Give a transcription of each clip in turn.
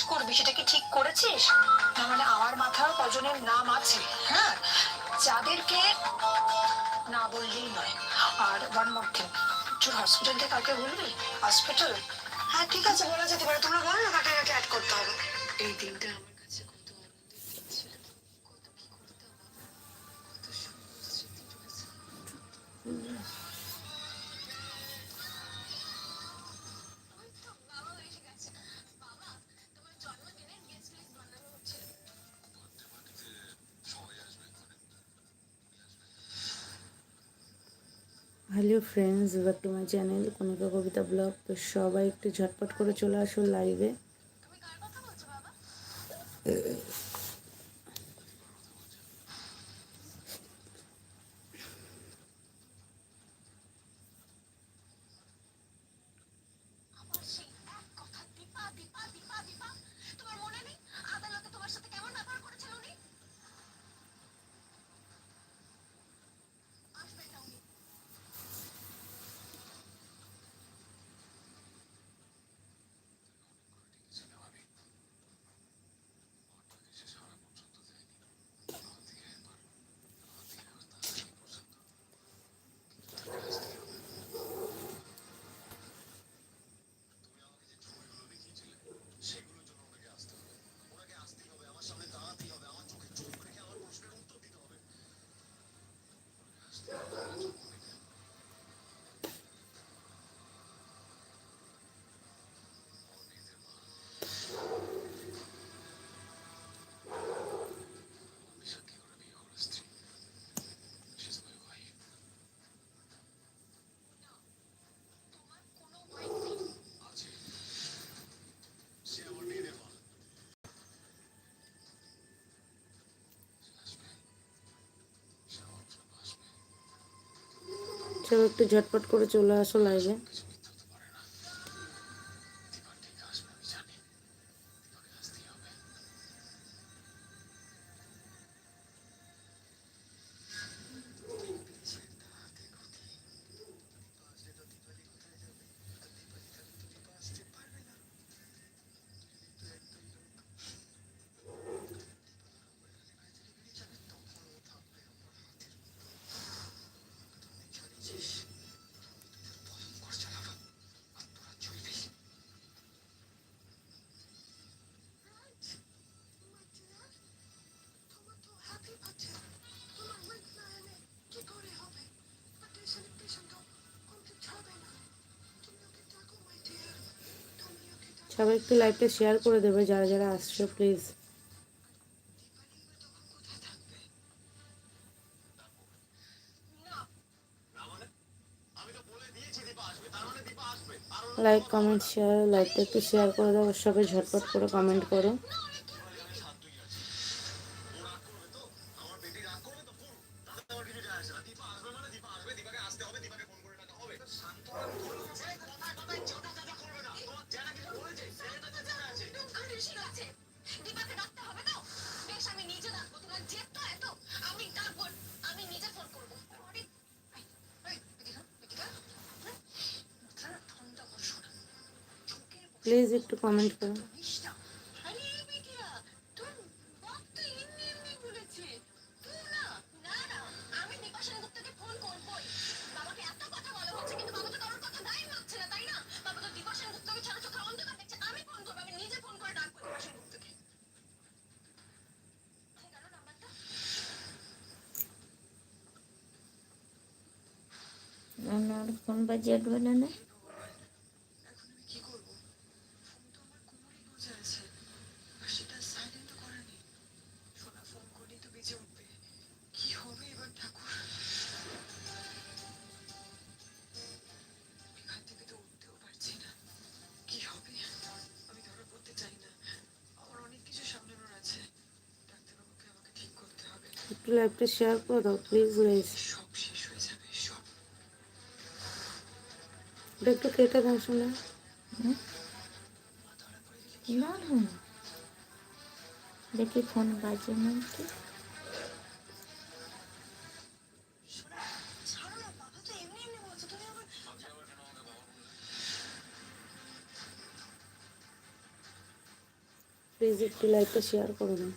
Date করবি, সেটা কি ঠিক করেছিস? না মানে আমার মাথায় কজনের নাম আছে হ্যাঁ? যাদেরকে না বললেই নয়। আর ওয়ান মোর থিং তোর হসপিটাল থেকে কাউকে বলবি? হসপিটাল হ্যাঁ ঠিক আছে, বলা যেতে পারে। তোমরা বলো না কাকে কাকে অ্যাড করতে হবে। এই দিনটা hello friends back to my channel Konika Kobita blog তো সবাই একটু ঝটপট করে চলে আসো লাইভে আমার সেই এক কথা দীপা দীপা দীপা দীপা তোমার মনে নেই আদালতে তোমার সাথে কেমন ব্যবহার করেছিল উনি আসবে না উনি তোমার কোনো ওয়াইফ নেই সবাই একটু ঝটপট করে চলে আসো লাইভে সবাই একটু লাইভটা শেয়ার করে দেবে, যারা যারা আসছো প্লিজ লাইক কমেন্ট শেয়ার লাইভটা একটু শেয়ার করে দেবো সবাই ঝটপট করে কমেন্ট করো। সেনগুপ্তকে। একটু কমেন্ট? আমার ফোন বাজিয়ে বলে না লাইভটা শেয়ার করে দাও প্লিজ গাইস এটা একটু কেটে দাও শোনা। না না দেখি ফোন বাজে না কি প্লিজ একটু লাইকটা শেয়ার করে দিন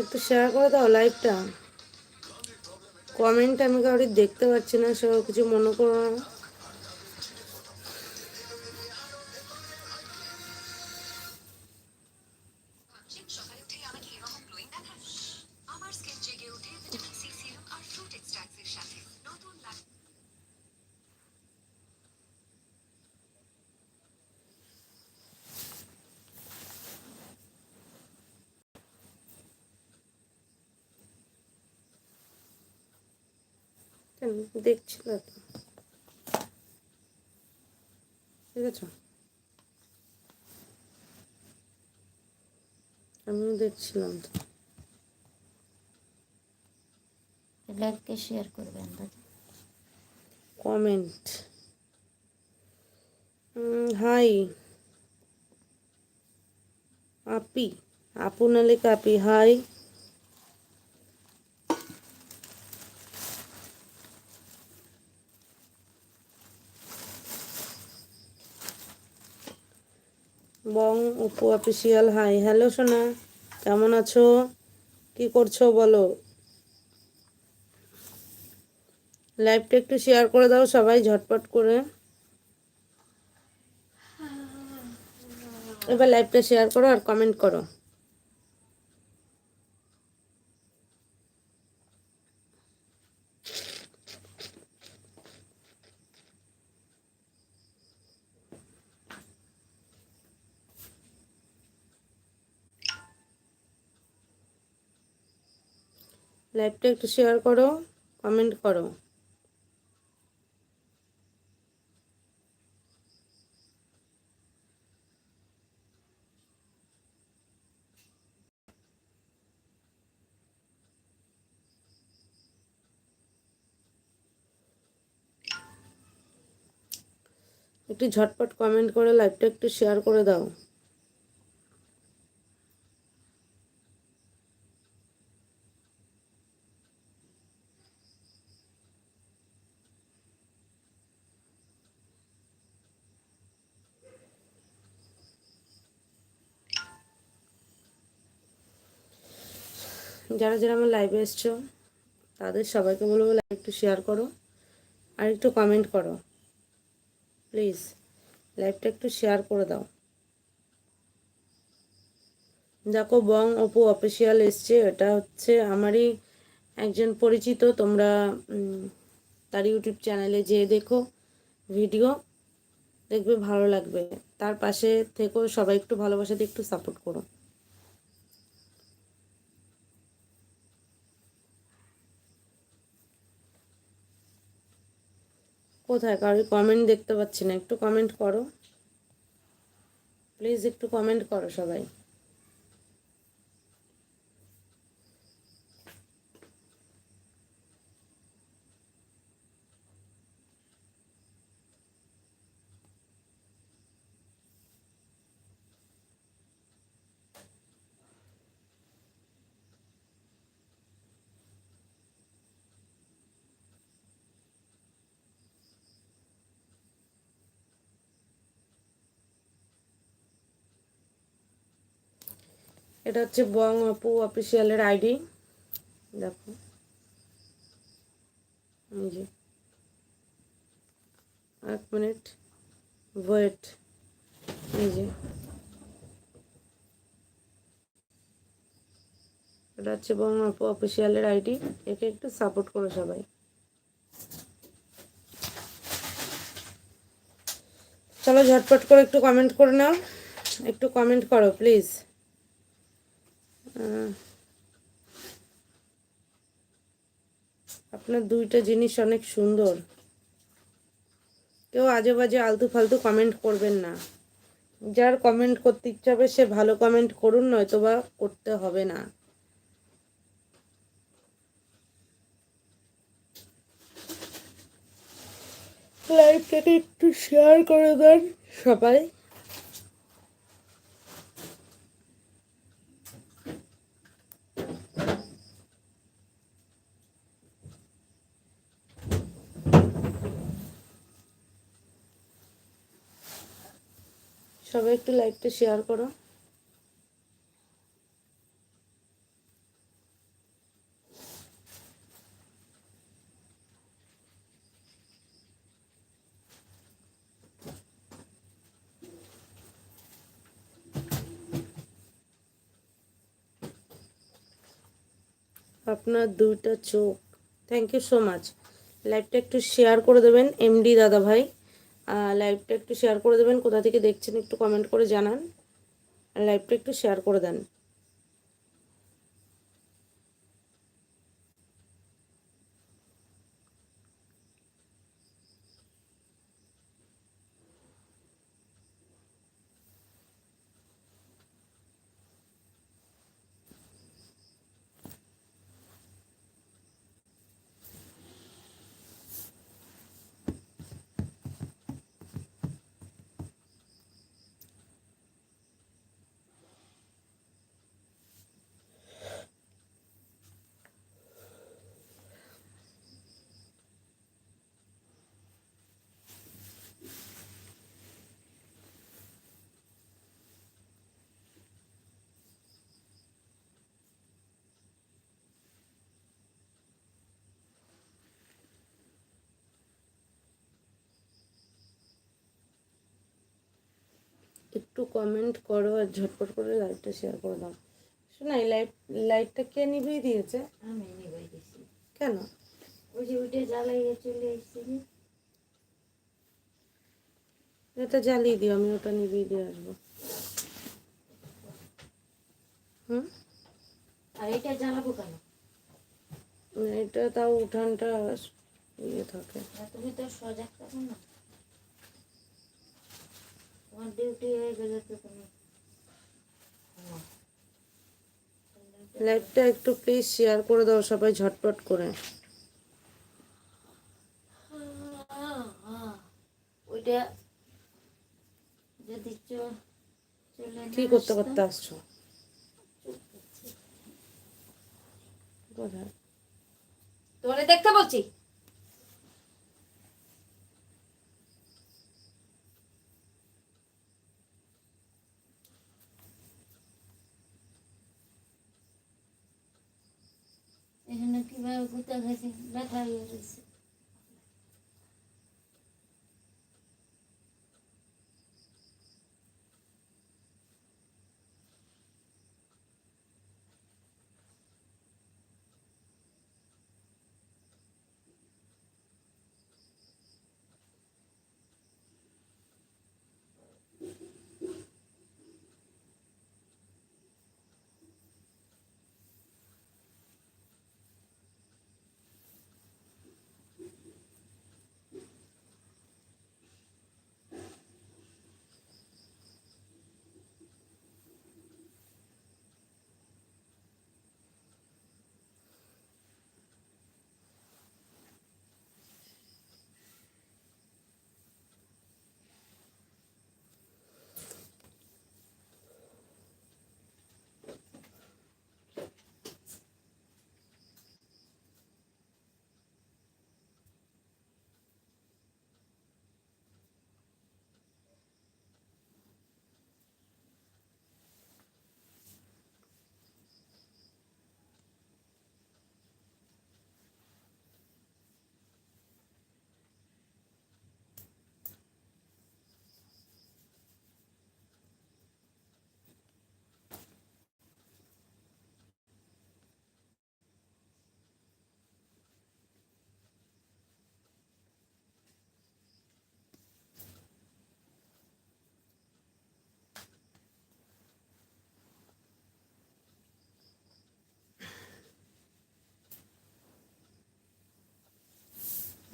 একটু শেয়ার করে দাও লাইভটা কমেন্ট আমি কাউরি দেখতে পাচ্ছি না সব কিছু মনে করো না। কেন দেখছিল তো। ঠিক আছে আমিও দেখছিলাম তো। লাইভকে শেয়ার করবেন দাদা। কমেন্ট। হাই। আপি আপু নালে কাপি হাই। বং উপু অফিসিয়াল হাই হ্যালো সোনা। কেমন আছো? কি করছ, বলো? লাইভটা একটু শেয়ার করে দাও সবাই, ঝটপট করে। এবার লাইভটা শেয়ার করো আর কমেন্ট করো। লাইভটা একটু শেয়ার করো কমেন্ট করো। একটু ঝটপট কমেন্ট করে, লাইভটা একটু শেয়ার করে দাও। যারা যারা আমার লাইভে এসছো, তাদের সবাইকে বলব লাইভ একটু শেয়ার করো আর একটু কমেন্ট করো। প্লিজ লাইভটা একটু শেয়ার করে দাও। দেখো, বং অপু অফিসিয়াল এসছে, এটা হচ্ছে আমারই একজন পরিচিত, তোমরা তার ইউটিউব চ্যানেলে যেয়ে দেখো ভিডিও দেখবে, ভালো লাগবে। তার পাশে থেকেও সবাই একটু ভালোবাসা দিয়ে একটু সাপোর্ট করো। কোথায়? কারও কমেন্ট দেখতে পাচ্ছি না। একটু কমেন্ট করো। প্লিজ একটু কমেন্ট করো সবাই। এটা হচ্ছে বং অপু অফিসিয়ালের আইডি দেখো। যে। এক মিনিট। ওয়েট এই যে। এটা হচ্ছে বং অফিসিয়ালের আইডি একে একটু সাপোর্ট করো সবাই। চলো ঝটপট করে একটু কমেন্ট করে নাও। একটু কমেন্ট করো প্লিজ আপনার দুইটা জিনিস অনেক সুন্দর। কেউ আজে বাজে আলতু ফালতু কমেন্ট করবেন না। যার কমেন্ট করতে ইচ্ছা হবে, সে ভালো কমেন্ট করুন নয়তো বা করতে হবে না। লাইভটাকে একটু শেয়ার করে দেন সবাই। সবাই একটু লাইভটা শেয়ার করো। আপনার দুইটা চোখ। থ্যাংক ইউ সো মাচ লাইভটা একটু শেয়ার করে দেবেন এমডি দাদা ভাই লাইভটা একটু শেয়ার করে দেবেন। কোথা থেকে দেখছেন একটু কমেন্ট করে জানান। লাইভটা একটু শেয়ার করে দেন। একটু কমেন্ট করো আর ঝটপট করে লাইভটা শেয়ার করে দাও। শোনা এই লাইভ লাইভটা কে নিভিয়ে দিয়েছে? আমি নিবাই দিছি কেন? ওই যে উঠে জ্বালাইয়ে চলে এসেছি এটা জ্বালিয়ে দিও আমি ওটা নিভিয়ে দিয়ে আসব। হুম? আর এটা জ্বালাবো কেন? এটা তাও উঠানটা ইয়ে থাকে। তুমি তো সজাগ থাকো না। তোমার ডিউটি হয়ে গেলে তো তুমি। লাইভটা একটু প্লিজ শেয়ার করে দাও সবাই ঝটপট করে। ওইটা যদি কি করতে করতে আসছো? তোমারে দেখতে বলছি?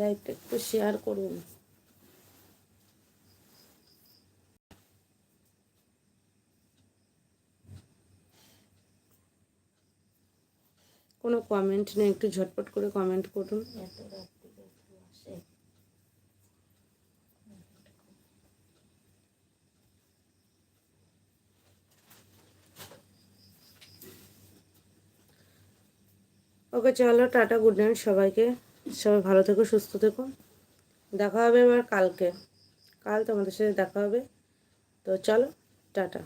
লাইভটা একটু শেয়ার করুন। কোনো কমেন্ট নেই, একটু ঝটপট করে কমেন্ট করুন। ওকে চলো, টাটা গুড নাইট সবাইকে। সবাই ভালো থেকো, সুস্থ থেকো। দেখা হবে এবার কালকে। কাল তোমাদের সাথে দেখা হবে। তো চলো, টাটা।